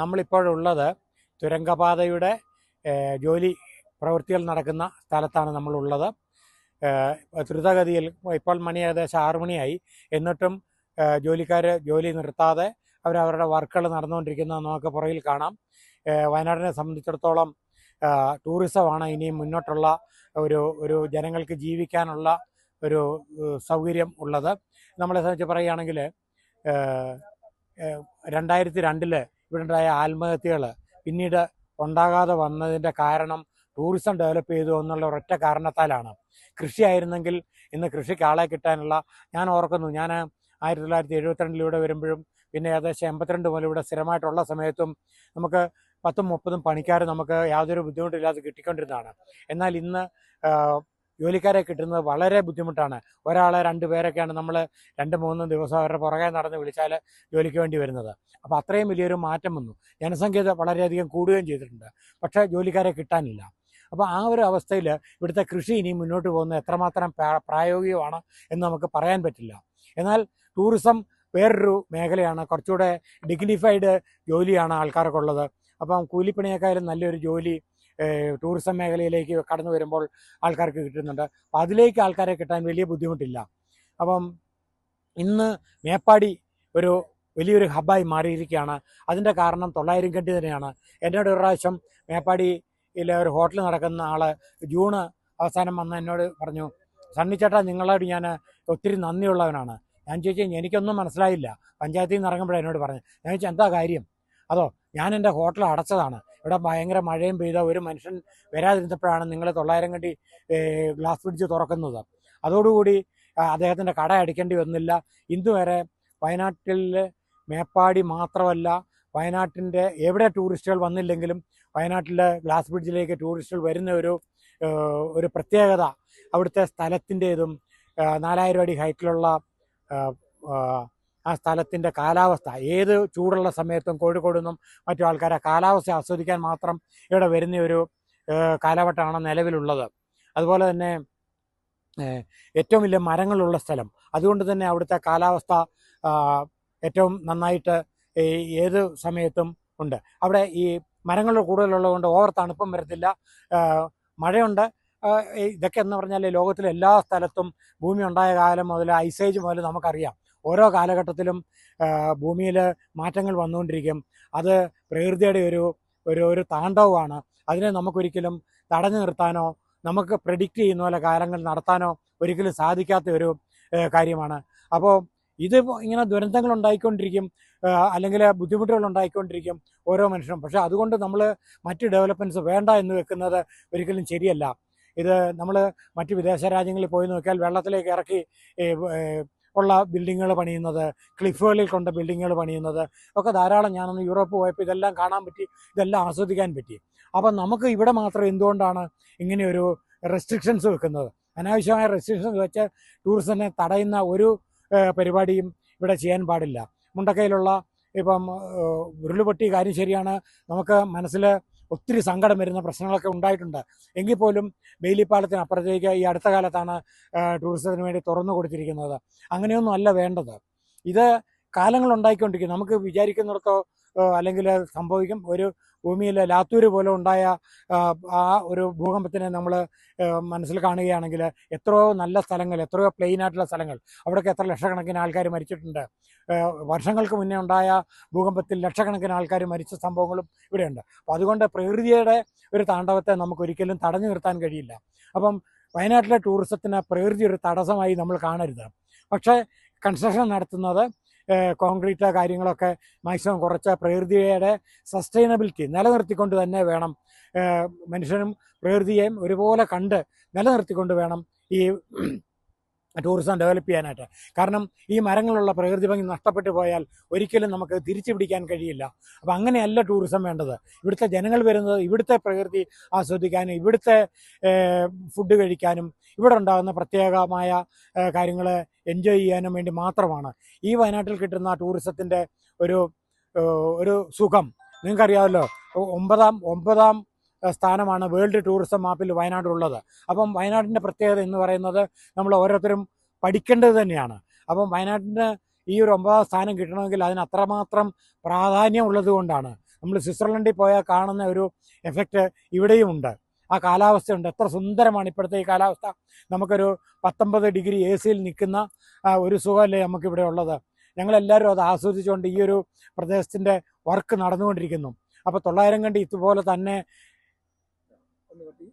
നമ്മളിപ്പോഴുള്ളത് തുരങ്കപാതയുടെ ജോലി പ്രവൃത്തികൾ നടക്കുന്ന സ്ഥലത്താണ് നമ്മളുള്ളത്. ദ്രുതഗതിയിൽ ഇപ്പോൾ മണി ഏകദേശം ആറു മണിയായി. എന്നിട്ടും ജോലിക്കാർ ജോലി നിർത്താതെ അവരവരുടെ വർക്കുകൾ നടന്നുകൊണ്ടിരിക്കുന്നത് നമുക്ക് പുറകിൽ കാണാം. വയനാടിനെ സംബന്ധിച്ചിടത്തോളം ടൂറിസമാണ് ഇനിയും മുന്നോട്ടുള്ള ഒരു ഒരു ജനങ്ങൾക്ക് ജീവിക്കാനുള്ള ഒരു സൗകര്യം ഉള്ളത്. നമ്മളെ സംബന്ധിച്ച് പറയുകയാണെങ്കിൽ രണ്ടായിരത്തി രണ്ടിൽ ഇവിടെ ഉണ്ടായ ആത്മഹത്യകൾ പിന്നീട് ഉണ്ടാകാതെ വന്നതിന്റെ കാരണം ടൂറിസം ഡെവലപ്പ് ചെയ്തു എന്നുള്ള ഒരൊറ്റ കാരണത്താലാണ്. കൃഷിയായിരുന്നെങ്കിൽ ഇന്ന് കൃഷിക്ക് ആളെ കിട്ടാനുള്ള ഞാൻ ഓർക്കുന്നു. ഞാൻ ആയിരത്തി തൊള്ളായിരത്തി എഴുപത്തിരണ്ടിലൂടെ വരുമ്പോഴും പിന്നെ ഏകദേശം എൺപത്തിരണ്ട് മുതൽ ഇവിടെ സ്ഥിരമായിട്ടുള്ള സമയത്തും നമുക്ക് പത്തും മുപ്പതും പണിക്കാർ നമുക്ക് യാതൊരു ബുദ്ധിമുട്ടില്ലാതെ കിട്ടിക്കൊണ്ടിരുന്നതാണ്. എന്നാൽ ഇന്ന് ജോലിക്കാരെ കിട്ടുന്നത് വളരെ ബുദ്ധിമുട്ടാണ്. ഒരാളെ രണ്ട് പേരൊക്കെയാണ് നമ്മൾ രണ്ട് മൂന്ന് ദിവസം അവരുടെ പുറകെ നടന്ന് വിളിച്ചാൽ ജോലിക്ക് വേണ്ടി വരുന്നത്. അപ്പോൾ അത്രയും വലിയൊരു മാറ്റം വന്നു. ജനസംഖ്യ വളരെയധികം കൂടുകയും ചെയ്തിട്ടുണ്ട്. പക്ഷേ ജോലിക്കാരെ കിട്ടാനില്ല. അപ്പോൾ ആ ഒരു അവസ്ഥയിൽ ഇവിടുത്തെ കൃഷി ഇനി മുന്നോട്ട് പോകുന്നത് എത്രമാത്രം പ്രായോഗികമാണ് എന്ന് നമുക്ക് പറയാൻ പറ്റില്ല. എന്നാൽ ടൂറിസം വേറൊരു മേഖലയാണ്. കുറച്ചുകൂടെ ഡിഗ്നിഫൈഡ് ജോലിയാണ് ആൾക്കാർക്കുള്ളത്. അപ്പം കൂലിപ്പണിയേക്കാളും നല്ലൊരു ജോലി ടൂറിസം മേഖലയിലേക്ക് കടന്നു വരുമ്പോൾ ആൾക്കാർക്ക് കിട്ടുന്നുണ്ട്. അപ്പം അതിലേക്ക് ആൾക്കാരെ കിട്ടാൻ വലിയ ബുദ്ധിമുട്ടില്ല. അപ്പം ഇന്ന് മേപ്പാടി ഒരു വലിയൊരു ഹബ്ബായി മാറിയിരിക്കുകയാണ്. അതിന്റെ കാരണം തൊള്ളായിരം കണ്ടി തന്നെയാണ്. എന്നോട് ഒരു പ്രാവശ്യം മേപ്പാടിയിലെ ഒരു ഹോട്ടൽ നടക്കുന്ന ആൾ ജൂണ് അവസാനം വന്ന് എന്നോട് പറഞ്ഞു സണ്ണിച്ചേട്ടാ നിങ്ങളോട് ഞാൻ ഒത്തിരി നന്ദിയുള്ളവനാണ്. ഞാൻ ചോദിച്ചാൽ എനിക്കൊന്നും മനസ്സിലായില്ല. പഞ്ചായത്തിൽ നിന്ന് ഇറങ്ങുമ്പോഴാണ് എന്നോട് പറഞ്ഞു ഞാൻ ചോദിച്ചാൽ എന്താ കാര്യം? അതോ ഞാൻ എന്റെ ഹോട്ടൽ അടച്ചതാണ്. ഇവിടെ ഭയങ്കര മഴയും പെയ്ത ഒരു മനുഷ്യൻ വരാതിരുന്നപ്പോഴാണ് നിങ്ങൾ തൊള്ളായിരം കണ്ടി ഗ്ലാസ് ബ്രിഡ്ജ് തുറക്കുന്നത്. അതോടുകൂടി അദ്ദേഹത്തിന്റെ കട അടിക്കേണ്ടി വന്നില്ല. ഇന്നുവരെ വയനാട്ടിൽ മേപ്പാടി മാത്രമല്ല വയനാട്ടിന്റെ എവിടെ ടൂറിസ്റ്റുകൾ വന്നില്ലെങ്കിലും വയനാട്ടിലെ ഗ്ലാസ് ബ്രിഡ്ജിലേക്ക് ടൂറിസ്റ്റുകൾ വരുന്ന ഒരു ഒരു പ്രത്യേകത അവിടുത്തെ സ്ഥലത്തിന്റെതും നാലായിരം അടി ഹൈറ്റിലുള്ള ആ സ്ഥലത്തിന്റെ കാലാവസ്ഥ. ഏത് ചൂടുള്ള സമയത്തും കോഴിക്കോട് നിന്നും മറ്റു ആൾക്കാരെ കാലാവസ്ഥ ആസ്വദിക്കാൻ മാത്രം ഇവിടെ വരുന്ന ഒരു കാലഘട്ടമാണ് നിലവിലുള്ളത്. അതുപോലെ തന്നെ ഏറ്റവും വലിയ മരങ്ങളുള്ള സ്ഥലം. അതുകൊണ്ട് തന്നെ അവിടുത്തെ കാലാവസ്ഥ ഏറ്റവും നന്നായിട്ട് ഏത് സമയത്തും ഉണ്ട്. അവിടെ ഈ മരങ്ങൾ കൂടുതലുള്ളതുകൊണ്ട് ഓവർ തണുപ്പും വരത്തില്ല. മഴയുണ്ട്. ഇതൊക്കെ എന്ന് പറഞ്ഞാൽ ലോകത്തിലെ എല്ലാ സ്ഥലത്തും ഭൂമി ഉണ്ടായ കാലം മുതൽ ഐസേജ് മുതൽ നമുക്കറിയാം. ഓരോ കാലഘട്ടത്തിലും ഭൂമിയിൽ മാറ്റങ്ങൾ വന്നുകൊണ്ടിരിക്കും. അത് പ്രകൃതിയുടെ ഒരു ഒരു ഒരു താണ്ഡവമാണ്. അതിനെ നമുക്കൊരിക്കലും തടഞ്ഞു നിർത്താനോ നമുക്ക് പ്രെഡിക്റ്റ് ചെയ്യുന്ന പോലെ കാലങ്ങൾ നടത്താനോ ഒരിക്കലും സാധിക്കാത്ത ഒരു കാര്യമാണ്. അപ്പോൾ ഇത് ഇങ്ങനെ ദുരന്തങ്ങൾ ഉണ്ടായിക്കൊണ്ടിരിക്കും അല്ലെങ്കിൽ ബുദ്ധിമുട്ടുകൾ ഉണ്ടായിക്കൊണ്ടിരിക്കും ഓരോ മനുഷ്യനും പക്ഷേ അതുകൊണ്ട് നമ്മൾ മറ്റ് ഡെവലപ്മെന്റ്സ് വേണ്ട എന്ന് വെക്കുന്നത് ഒരിക്കലും ശരിയല്ല. ഇത് നമ്മൾ മറ്റ് വിദേശ രാജ്യങ്ങളിൽ പോയി നോക്കിയാൽ വെള്ളത്തിലേക്ക് ഇറക്കി ഉള്ള ബിൽഡിങ്ങുകൾ പണിയുന്നത് ക്ലിഫുകളിൽ കൊണ്ട് ബിൽഡിങ്ങുകൾ പണിയുന്നത് ഒക്കെ ധാരാളം ഞാനൊന്ന് യൂറോപ്പ് പോയപ്പോൾ ഇതെല്ലാം കാണാൻ പറ്റി ഇതെല്ലാം ആസ്വദിക്കാൻ പറ്റി. അപ്പം നമുക്ക് ഇവിടെ മാത്രം എന്തുകൊണ്ടാണ് ഇങ്ങനെയൊരു റെസ്ട്രിക്ഷൻസ് വെക്കുന്നത്? അനാവശ്യമായ റെസ്ട്രിക്ഷൻസ് വെച്ച് ടൂറിസത്തിനെ തടയുന്ന ഒരു പരിപാടിയും ഇവിടെ ചെയ്യാൻ പാടില്ല. മുണ്ടക്കയിലുള്ള ഇപ്പം ഉരുളുപൊട്ടി കാര്യം ശരിയാണ്. നമുക്ക് മനസ്സിൽ ഒത്തിരി സങ്കടം വരുന്ന പ്രശ്നങ്ങളൊക്കെ ഉണ്ടായിട്ടുണ്ട്. എങ്കിൽ പോലും ബെയിലിപ്പാലത്തിന് അപ്പുറത്തേക്ക് ഈ അടുത്ത കാലത്താണ് ടൂറിസത്തിന് വേണ്ടി തുറന്നു കൊടുത്തിരിക്കുന്നത്. അങ്ങനെയൊന്നും അല്ല വേണ്ടത്. ഇത് കാലങ്ങൾ ഉണ്ടായിക്കൊണ്ടിരിക്കും നമുക്ക് വിചാരിക്കുന്നിടത്തോ അല്ലെങ്കിൽ സംഭവിക്കും. ഒരു ഭൂമിയിൽ ലാത്തൂര് പോലെ ഉണ്ടായ ആ, ഒരു ഭൂകമ്പത്തിനെ നമ്മൾ മനസ്സിൽ കാണുകയാണെങ്കിൽ എത്രയോ നല്ല സ്ഥലങ്ങൾ എത്രയോ പ്ലെയിൻ ആയിട്ടുള്ള സ്ഥലങ്ങൾ. അവിടെയൊക്കെ എത്ര ലക്ഷക്കണക്കിന് ആൾക്കാർ മരിച്ചിട്ടുണ്ട്. വർഷങ്ങൾക്ക് മുന്നേ ഉണ്ടായ ഭൂകമ്പത്തിൽ ലക്ഷക്കണക്കിന് ആൾക്കാർ മരിച്ച സംഭവങ്ങളും ഇവിടെയുണ്ട്. അപ്പോൾ അതുകൊണ്ട് പ്രകൃതിയുടെ ഒരു താണ്ഡവത്തെ നമുക്ക് ഒരിക്കലും തടഞ്ഞു നിർത്താൻ കഴിയില്ല. അപ്പം വയനാട്ടിലെ ടൂറിസത്തിന് പ്രകൃതി ഒരു തടസ്സമായി നമ്മൾ കാണരുത്. പക്ഷേ കൺസ്ട്രക്ഷൻ നടത്തുന്നത് കോൺക്രീറ്റ് കാര്യങ്ങളൊക്കെ മാക്സിമം കുറച്ച് പ്രകൃതിയുടെ സസ്റ്റൈനബിലിറ്റി നിലനിർത്തിക്കൊണ്ട് തന്നെ വേണം. മനുഷ്യനും പ്രകൃതിയെയും ഒരുപോലെ കണ്ട് നിലനിർത്തിക്കൊണ്ട് വേണം ഈ ടൂറിസം ഡെവലപ്പ് ചെയ്യാനായിട്ട്. കാരണം ഈ മരങ്ങളുള്ള പ്രകൃതി ഭംഗി നഷ്ടപ്പെട്ടു പോയാൽ ഒരിക്കലും നമുക്ക് തിരിച്ചു പിടിക്കാൻ കഴിയില്ല. അപ്പം അങ്ങനെയല്ല ടൂറിസം വേണ്ടത്. ഇവിടുത്തെ ജനങ്ങൾ വരുന്നത് ഇവിടുത്തെ പ്രകൃതി ആസ്വദിക്കാനും ഇവിടുത്തെ ഫുഡ് കഴിക്കാനും ഇവിടെ ഉണ്ടാകുന്ന പ്രത്യേകമായ കാര്യങ്ങൾ എൻജോയ് ചെയ്യാനും വേണ്ടി മാത്രമാണ്. ഈ വയനാട്ടിൽ കിട്ടുന്ന ടൂറിസത്തിന്റെ ഒരു ഒരു സുഖം. നിങ്ങൾക്കറിയാമല്ലോ ഒമ്പതാം ഒമ്പതാം സ്ഥാനമാണ് വേൾഡ് ടൂറിസം മാപ്പിൽ വയനാടുള്ളത് അപ്പം വയനാടിന്റെ പ്രത്യേകത എന്ന് പറയുന്നത് നമ്മൾ ഓരോരുത്തരും പഠിക്കേണ്ടത് തന്നെയാണ്. അപ്പം വയനാടിന് ഈ ഒരു ഒമ്പതാം സ്ഥാനം കിട്ടണമെങ്കിൽ അതിന് അത്രമാത്രം പ്രാധാന്യം ഉള്ളത് കൊണ്ടാണ്. നമ്മൾ സ്വിറ്റ്സർലൻഡിൽ പോയാൽ കാണുന്ന ഒരു എഫക്റ്റ് ഇവിടെയും ഉണ്ട്. ആ കാലാവസ്ഥയുണ്ട് എത്ര സുന്ദരമാണ് ഇപ്പോഴത്തെ ഈ കാലാവസ്ഥ. നമുക്കൊരു പത്തൊമ്പത് ഡിഗ്രി എ സിയിൽ നിൽക്കുന്ന ഒരു സുഖമല്ലേ നമുക്കിവിടെ ഉള്ളത്. ഞങ്ങളെല്ലാവരും അത് ആസ്വദിച്ചുകൊണ്ട് ഈ ഒരു പ്രദേശത്തിന്റെ വർക്ക് നടന്നുകൊണ്ടിരിക്കുന്നു. അപ്പോൾ തൊള്ളായിരം കണ്ടി ഇതുപോലെ തന്നെ ഒന്ന് പറ്റി